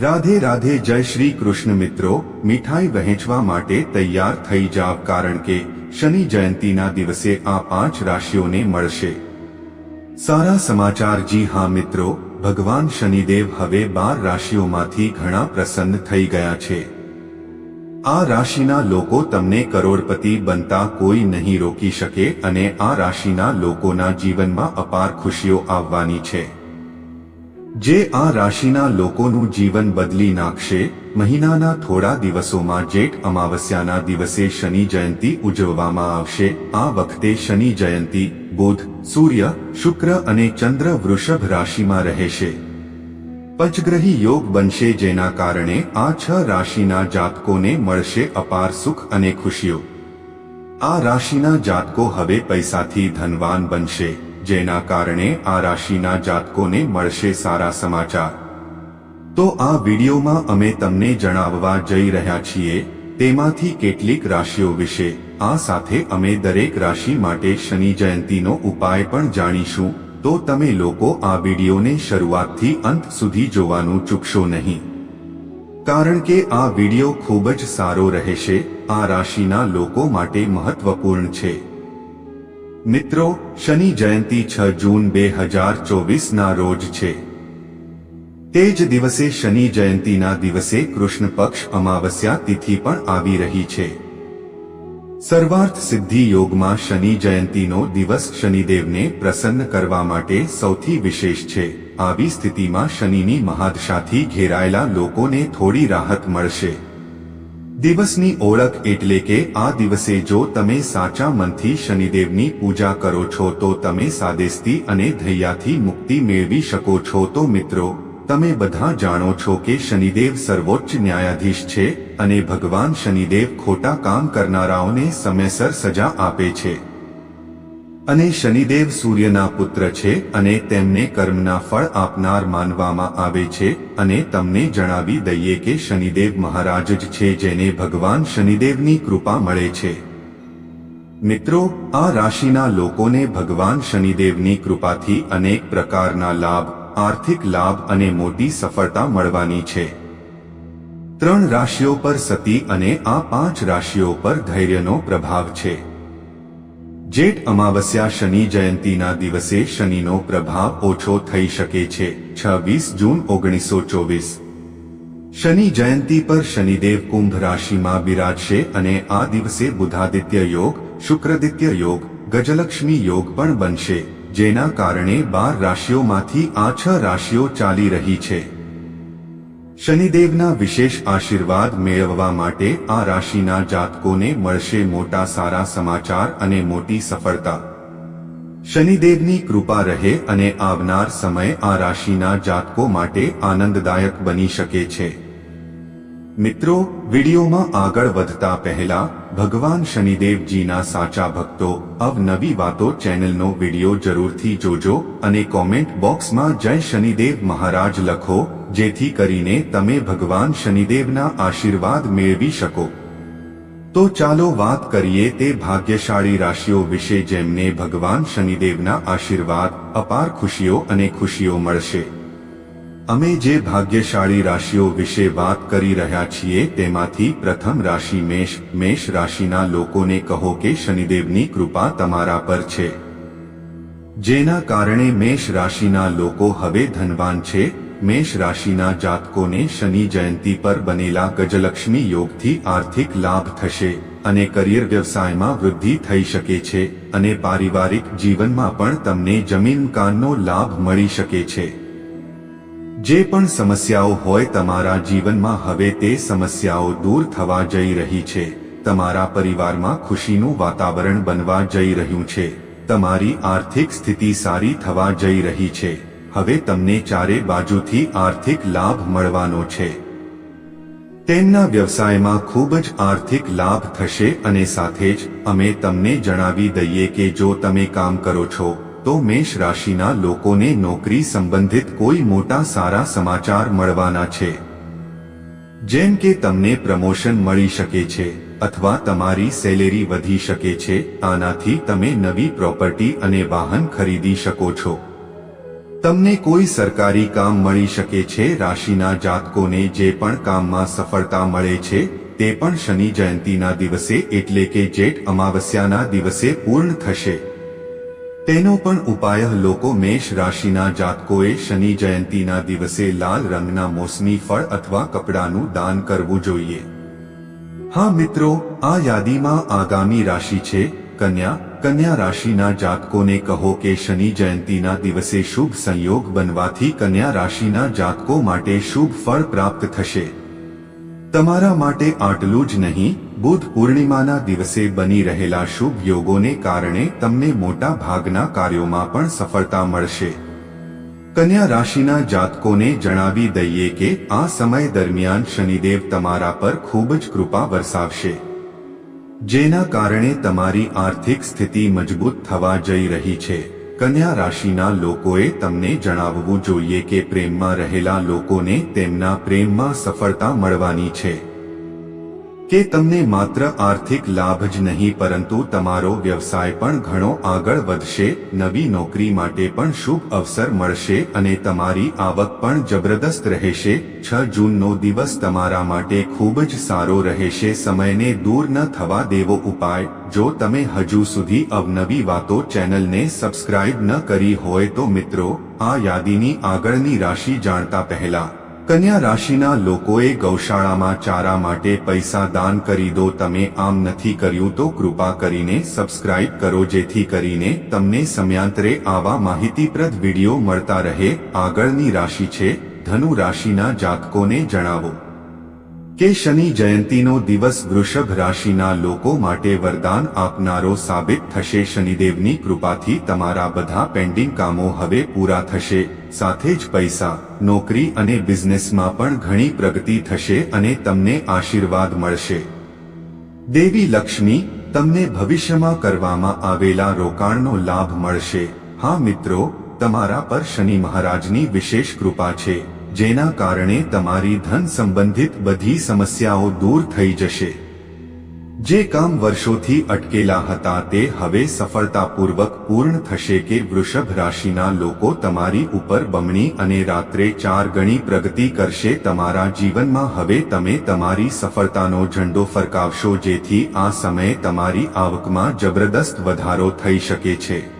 રાધે રાધે જય શ્રી કૃષ્ણ મિત્રો, મીઠાઈ વહેંચવા માટે તૈયાર થઈ જાવ કારણ કે શનિ જયંતીના દિવસે આ પાંચ રાશિઓને મળશે. સારા સમાચાર જી હા મિત્રો, ભગવાન શનિદેવ હવે બાર રાશિઓમાંથી ઘણા પ્રસન્ન થઈ ગયા છે. આ રાશિના લોકો તમને કરોડપતિ બનતા કોઈ નહીં રોકી શકે અને આ રાશિના લોકોના જીવનમાં અપાર ખુશીઓ આવવાની છે. જે આ રાશિના લોકોનું જીવન બદલી નાખશે, મહિનાના થોડા દિવસોમાં જેઠ અમાવસ્યાના દિવસે શનિ જયંતી ઉજવવામાં આવશે. આ વખતે શનિ જયંતી, બુધ, સૂર્ય, શુક્ર અને ચંદ્ર વૃષભ રાશિમાં રહેશે. પંચગ્રહી યોગ બનશે જેના કારણે આ છ રાશિના જાતકોને મળશે અપાર સુખ અને ખુશીઓ. આ રાશિના જાતકો હવે પૈસાથી ધનવાન બનશે. જેના કારણે આ રાશિના જાતકોને મળશે સારા સમાચાર. તો આ વિડીયોમાં અમે તમને જણાવવા જઈ રહ્યા છીએ, તેમાંથી કેટલીક રાશિઓ વિશે. આ સાથે અમે દરેક રાશિ માટે શનિ જયંતીનો ઉપાય પણ જાણીશું, તો તમે લોકો આ વિડીયોને શરૂઆતથી અંત સુધી જોવાનું ચૂકશો નહીં. કારણ કે આ વીડિયો ખૂબ જ સારો રહેશે, આ રાશિના લોકો માટે મહત્વપૂર્ણ છે. મિત્રો, શનિ જયંતી છ જૂન બે હજાર ચોવીસના રોજ છે. તે જ દિવસે શનિ જયંતીના દિવસે કૃષ્ણ પક્ષ અમાવસ્યા તિથિ પણ આવી રહી છે. સર્વાર્થ સિદ્ધિ યોગમાં શનિ જયંતીનો દિવસ શનિદેવને પ્રસન્ન કરવા માટે સૌથી વિશેષ છે. આવી સ્થિતિમાં શનિની મહાદશાથી ઘેરાયેલા લોકોને થોડી રાહત મળશે. દિવસની ઓળખ એટલે કે આ દિવસે જો તમે સાચા મનથી શનિદેવની પૂજા કરો છો તો તમે સાદેસ્તી અને ધૈયાથી મુક્તિ મેળવી શકો છો. તો મિત્રો, તમે બધા જાણો છો કે શનિદેવ સર્વોચ્ચ ન્યાયાધીશ છે અને ભગવાન શનિદેવ ખોટા કામ કરનારાઓને સમયસર સજા આપે છે. અને શનિદેવ સૂર્યના પુત્ર છે અને તેમને કર્મના ફળ આપનાર માનવામાં આવે છે અને તમને જણાવી દઈએ કે શનિદેવ મહારાજ જ છે જેને ભગવાન શનિદેવની કૃપા મળે છે. મિત્રો, આ રાશિના લોકોને ભગવાન શનિદેવની કૃપાથી અનેક પ્રકારના લાભ, આર્થિક લાભ અને મોટી સફળતા મળવાની છે. ત્રણ રાશિઓ પર સતી અને આ પાંચ રાશિઓ પર ધૈર્યનો પ્રભાવ છે. જેઠ અમાવસ્યા શનિ જયંતીના દિવસે શનિનો પ્રભાવ ઓછો થઈ શકે છે, છવ્વીસ જૂન ઓગણીસો ચોવીસ. શનિ જયંતી પર શનિદેવ કુંભ રાશિમાં બિરાજશે અને આ દિવસે બુધાદિત્ય યોગ, શુક્રદિત્ય યોગ, ગજલક્ષ્મી યોગ પણ બનશે, જેના કારણે બાર રાશિઓમાંથી આ છ રાશિઓ ચાલી રહી છે. શનિદેવના વિશેષ આશીર્વાદ મેળવવા માટે આ રાશિના જાતકોને મળશે મોટા સારા સમાચાર અને મોટી સફળતા. શનિદેવની કૃપા રહે અને આવનાર સમય આ રાશિના જાતકો માટે આનંદદાયક બની શકે છે. મિત્રો, વિડીયોમાં આગળ વધતા પહેલા, ભગવાન શનિદેવજીના સાચા ભક્તો, અવનવી વાતો ચેનલનો વીડિયો જરૂરથી જોજો અને કોમેન્ટ બોક્સમાં જય શનિદેવ મહારાજ લખો જેથી કરીને તમે ભગવાન શનિદેવના આશીર્વાદ મેળવી શકો. તો ચાલો વાત કરીએ તે ભાગ્યશાળી રાશિઓ વિશે જેમને ભગવાન શનિદેવના આશીર્વાદ, અપાર ખુશીઓ અને ખુશીઓ મળશે. અમે જે ભાગ્યશાળી રાશિઓ વિશે વાત કરી રહ્યા છીએ તેમાંથી પ્રથમ રાશિ મેષ મેષ રાશિના લોકોને કહો કે શનિદેવની કૃપા તમારા પર છે. જેના કારણે મેષ રાશિના લોકો હવે ધનવાન છે મેષ રાશિના જાતકોને શનિ જયંતી પર બનેલા ગજલક્ષ્મી યોગથી આર્થિક લાભ થશે અને કરિયર વ્યવસાયમાં વૃદ્ધિ થઈ શકે છે અને પારિવારિક જીવનમાં પણ તમને જમીનકાનનો લાભ મળી શકે છે. જે પણ સમસ્યાઓ હોય તમારા જીવનમાં હવે તે સમસ્યાઓ દૂર થવા જઈ રહી છે. તમારા પરિવારમાં ખુશીનું વાતાવરણ બનવા જઈ રહ્યું છે. તમારી આર્થિક સ્થિતિ સારી થવા જઈ રહી છે. હવે તમને ચારે બાજુથી આર્થિક લાભ મળવાનો છે. તેમના વ્યવસાયમાં ખૂબ જ આર્થિક લાભ થશે અને સાથે જ અમે તમને જણાવી દઈએ કે જો તમે કામ કરો છો, તો મેષ રાશિના લોકોને નોકરી સંબંધિત કોઈ મોટા સારા સમાચાર મળવાના છે. જેમ કે તમને પ્રમોશન મળી શકે છે, અથવા તમારી સેલેરી વધી શકે છે, આનાથી તમે નવી પ્રોપર્ટી અને વાહન ખરીદી શકો છો. તમને કોઈ સરકારી કામ મળી શકે છે? રાશિના જાતકોને જે પણ કામમાં સફળતા મળે છે, તે પણ શનિ જયંતીના દિવસે એટલે કે જેઠ અમાવસ્યાના દિવસે પૂર્ણ થશે. તેનો પણ ઉપાય લોકો મેષ રાશિના જાતકોએ શનિ જયંતીના દિવસે લાલ રંગના મોસમી ફળ અથવા કપડાનું દાન કરવું જોઈએ. હા મિત્રો, આ યાદીમાં આગામી રાશિ છે, કન્યા કન્યા રાશિના જાતકોને કહો કે શનિ જયંતીના દિવસે શુભ સંયોગ બનવાથી કન્યા રાશિના જાતકો માટે શુભ ફળ પ્રાપ્ત થશે. તમારા માટે આટલું જ નહીં, બુધ પૂર્ણિમાના દિવસે બની રહેલા શુભ યોગોને કારણે તમને મોટા ભાગના કાર્યોમાં પણ સફળતા મળશે. કન્યા રાશિના જાતકોને જણાવી દઈએ કે આ સમય દરમિયાન શનિદેવ તમારા પર ખૂબ જ કૃપા વરસાવશે. જેના કારણે તમારી આર્થિક સ્થિતિ મજબૂત થવા જઈ રહી છે. કન્યા રાશિના લોકોએ તમને જણાવવું જોઈએ કે પ્રેમમાં રહેલા લોકોને તેમના પ્રેમમાં સફળતા મળવાની છે. કે તમને માત્ર આર્થિક લાભ જ નહીં, પરંતુ તમારો વ્યવસાય પણ ઘણો આગળ વધશે, નવી નોકરી માટે પણ શુભ અવસર મળશે અને તમારી આવક પણ જબરદસ્ત રહેશે. છ જૂનનો દિવસ તમારા માટે ખૂબ જ સારો રહેશે, સમયને દૂર ન થવા દેવો ઉપાય. જો તમે હજુ સુધી અવનવી વાતો ચેનલને સબસ્ક્રાઇબ ન કરી હોય તો મિત્રો, આ યાદીની આગળની રાશિ જાણતા પહેલા કન્યા રાશિના લોકોએ ગૌશાળામાં ચારા માટે પૈસા દાન કરી દો, તમે આમ નથી કર્યું તો કૃપા કરીને સબસ્ક્રાઇબ કરો, જેથી કરીને તમને સમયાંતરે આવા માહિતીપ્રદ વીડિયો મળતા રહે. આગળની રાશિ છે, ધનુ રાશિના જાતકોને જણાવો. કે શનિ જયંતીનો દિવસ વૃષભ રાશિના લોકો માટે વરદાન આપનારો સાબિત થશે. શનિદેવની કૃપાથી તમારા બધા પેન્ડિંગ કામો હવે પૂરા થશે. સાથે જ પૈસા, નોકરી અને બિઝનેસમાં પણ ઘણી પ્રગતિ થશે અને તમને આશીર્વાદ મળશે. દેવી લક્ષ્મી, તમને ભવિષ્યમાં કરવામાં આવેલા રોકાણનો લાભ મળશે. હા મિત્રો, તમારા પર શનિ મહારાજની વિશેષ કૃપા છે. જેના કારણે તમારી ધન સંબંધિત બધી સમસ્યાઓ દૂર થઈ જશે. જે કામ વર્ષોથી અટકેલા હતા તે હવે સફળતાપૂર્વક પૂર્ણ થશે કે વૃષભ રાશિના લોકો તમારી ઉપર બમણી અને રાત્રે ચાર ગણી પ્રગતિ કરશે તમારા જીવનમાં હવે તમે તમારી સફળતાનો ઝંડો ફરકાવશો જેથી આ સમયે તમારી આવકમાં જબરદસ્ત વધારો થઈ શકે છે.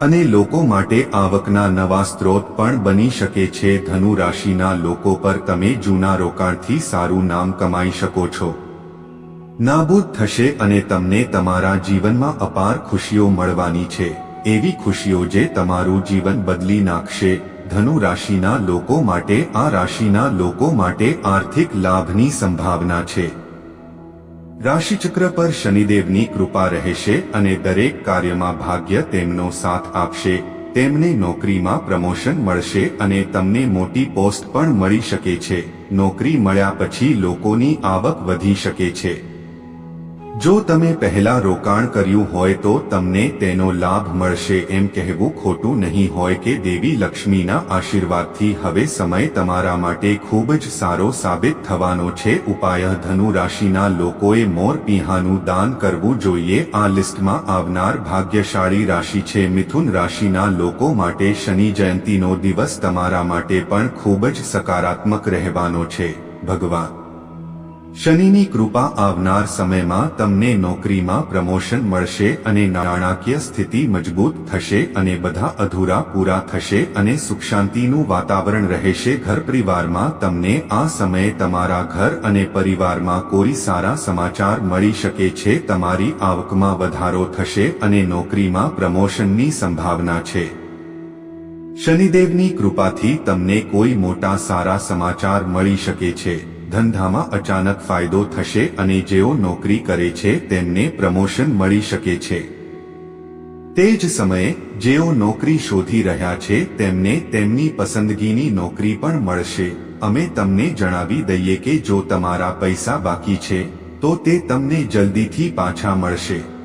અને લોકો માટે આવકના નવા સ્ત્રોત પણ બની શકે છે. ધનુ રાશિના લોકો પર તમે જૂના રોકાણથી સારું નામ કમાઈ શકો છો. નાબૂદ થશે અને તમને તમારા જીવનમાં અપાર ખુશીઓ મળવાની છે. એવી ખુશીઓ જે તમારું જીવન બદલી નાખશે. ધનુ રાશિના લોકો માટે આ રાશિના લોકો માટે આર્થિક લાભની સંભાવના છે. રાશિચક્ર પર શનિદેવની કૃપા રહેશે અને દરેક કાર્યમાં ભાગ્ય તેમનો સાથ આપશે, તેમને નોકરીમાં પ્રમોશન મળશે અને તમને મોટી પોસ્ટ પણ મળી શકે છે. નોકરી મળ્યા પછી લોકોની આવક વધી શકે છે. જો તમે પહેલા રોકાણ કર્યું હોય તો તમને તેનો લાભ મળશે એમ કહેવું ખોટું નહીં હોય કે દેવી લક્ષ્મીના આશીર્વાદથી હવે સમય તમારા માટે ખૂબ જ સારો સાબિત થવાનો છે. ઉપાય ધનુ રાશિના લોકોએ મોર પીહાનું દાન કરવું જોઈએ. આ લિસ્ટમાં આવનાર ભાગ્યશાળી રાશિ છે. મિથુન રાશિના લોકો માટે શનિ જયંતીનો દિવસ તમારા માટે પણ ખૂબ જ સકારાત્મક રહેવાનો છે. ભગવાન શનિની કૃપા આવનાર સમયમાં તમને નોકરીમાં પ્રમોશન મળશે અને નાણાકીય સ્થિતિ મજબૂત થશે અને બધા અધૂરા પૂરા થશે અને સુખ શાંતિનું વાતાવરણ રહેશે. ઘર પરિવારમાં તમને આ સમયે તમારા ઘર અને પરિવારમાં કોઈ સારા સમાચાર મળી શકે છે. તમારી આવકમાં વધારો થશે અને નોકરીમાં પ્રમોશનની સંભાવના છે. શનિદેવની કૃપાથી તમને કોઈ મોટા સારા સમાચાર મળી શકે છે. ધંધામાં અચાનક ફાયદો થશે અને જેઓ નોકરી કરે છે તેમને પ્રમોશન મળી શકે છે. તે જ સમયે, જેઓ નોકરી શોધી રહ્યા છે, તેમને તેમની પસંદગીની નોકરી પણ મળશે. અમે તમને જણાવી દઈએ કે જો તમારા પૈસા બાકી છે, તો તે તમને જલ્દીથી પાછા મળશે.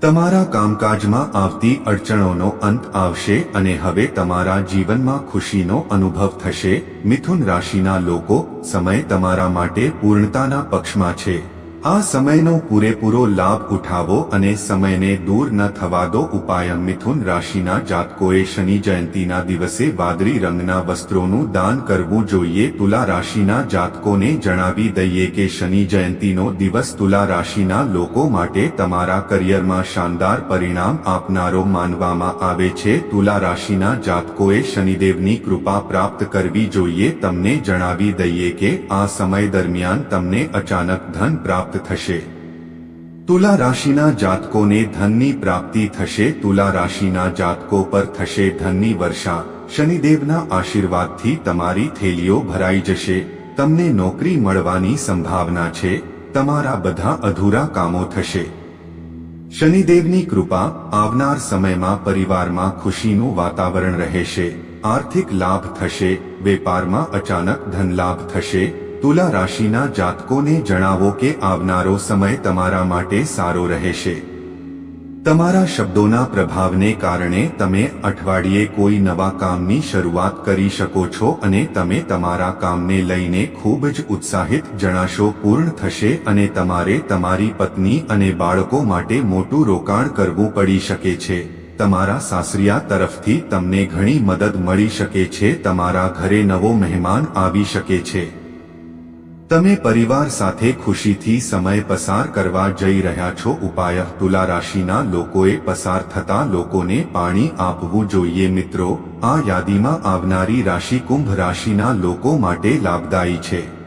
તમારા કામકાજમાં આવતી અડચણોનો અંત આવશે અને હવે તમારા જીવનમાં ખુશીનો અનુભવ થશે. મિથુન રાશિના લોકો, સમય તમારા માટે પૂર્ણતાના પક્ષમાં છે. આ સમયનો પૂરેપૂરો લાભ ઉઠાવો અને સમયને દૂર ન થવા દો. ઉપાય મિથુન રાશિના જાતકોએ શનિ જયંતીના દિવસે વાદળી રંગના વસ્ત્રોનું દાન કરવું જોઈએ. તુલા રાશિના જાતકોને જણાવી દઈએ કે શનિ જયંતીનો દિવસ તુલા રાશિના લોકો માટે તમારા કરિયરમાં શાનદાર પરિણામ આપનારો માનવામાં આવે છે. તુલા રાશિના જાતકોએ શનિદેવની કૃપા પ્રાપ્ત કરવી જોઈએ. તમને જણાવી દઈએ કે આ સમય દરમિયાન તમને અચાનક ધન પ્રાપ્ત થશે. તુલા રાશિના જાતકોને ધનની પ્રાપ્તિ થશે. તુલા રાશિના જાતકો પર થશે ધનની વર્ષા. શનિદેવના આશીર્વાદથી તમારી થેલીઓ ભરાઈ જશે. તમને નોકરી મળવાની સંભાવના છે. તમારા બધા અધૂરા કામો થશે. શનિદેવની કૃપા આવનાર સમયમાં પરિવારમાં ખુશીનું વાતાવરણ રહેશે. આર્થિક લાભ થશે. વેપારમાં અચાનક ધનલાભ થશે. તુલા રાશિના જાતકોને જણાવો કે આવનારો સમય તમારા માટે સારો રહેશે. તમારા શબ્દોના પ્રભાવને કારણે તમે અઠવાડિયે કોઈ નવા કામની શરૂઆત કરી શકો છો અને તમે તમારા કામને લઈને ખૂબ જ ઉત્સાહિત જણાશો પૂર્ણ થશે અને તમારે તમારી પત્ની અને બાળકો માટે મોટું રોકાણ કરવું પડી શકે છે. તમારા સાસરિયા તરફથી તમને ઘણી મદદ મળી શકે છે. તમારા ઘરે નવો મહેમાન આવી શકે છે. તમે પરિવાર સાથે ખુશીથી સમય પસાર કરવા જઈ રહ્યા છો ઉપાય તુલા રાશિના લોકોએ પસાર થતા લોકોને પાણી આપવું જોઈએ મિત્રો, આ યાદીમાં આવનારી રાશિ કુંભ રાશિના લોકો માટે લાભદાયી છે.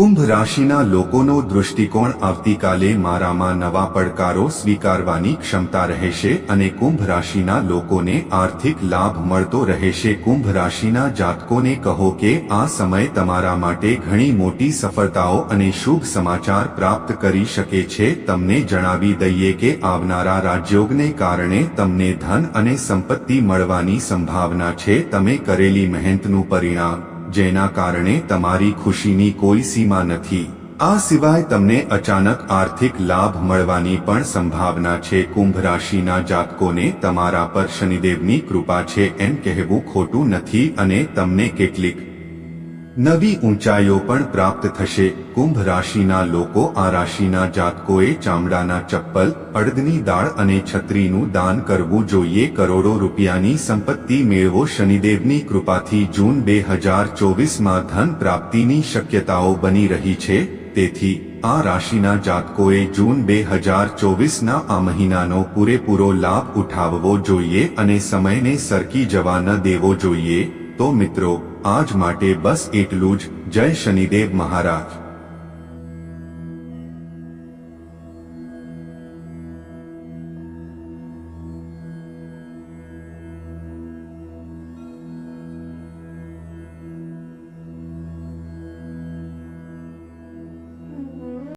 કુંભ રાશિના લોકોનો દૃષ્ટિકોણ આવતીકાલે મારામાં નવા પડકારો સ્વીકારવાની ક્ષમતા રહેશે અને કુંભ રાશિના લોકોને આર્થિક લાભ મળતો રહેશે. કુંભ રાશિના જાતકોને કહો કે આ સમય તમારા માટે ઘણી મોટી સફળતાઓ અને શુભ સમાચાર પ્રાપ્ત કરી શકે છે. તમને જણાવી દઈએ કે આવનારા રાજયોગને કારણે તમને ધન અને સંપત્તિ મળવાની સંભાવના છે. તમે કરેલી મહેનતનું પરિણામ જેના કારણે તમારી ખુશીની કોઈ સીમા નથી. આ સિવાય તમને અચાનક આર્થિક લાભ મળવાની પણ સંભાવના છે. કુંભ રાશિના જાતકોને તમારા પર શનિદેવની કૃપા છે એમ કહેવું ખોટું નથી અને તમને કેટલીક નવી ઊંચાઈઓ પણ પ્રાપ્ત થશે. કુંભ રાશિના લોકો આ રાશિના જાતકોએ ચામડાના ચપ્પલ, અડદની દાળ અને છત્રીનું દાન કરવું જોઈએ. કરોડો રૂપિયાની સંપત્તિ મેળવો. શનિદેવની કૃપાથી જૂન બે હજાર ચોવીસમાં ધન પ્રાપ્તિની શક્યતાઓ બની રહી છે. તેથી, આ રાશિના જાતકોએ જૂન બે હજાર ચોવીસના આ મહિનાનો પૂરેપૂરો લાભ ઉઠાવવો જોઈએ અને સમયને સરકી જવા ન દેવો જોઈએ. તો મિત્રો આજ માટે બસ એટલું જ. જય શનિદેવ મહારાજ.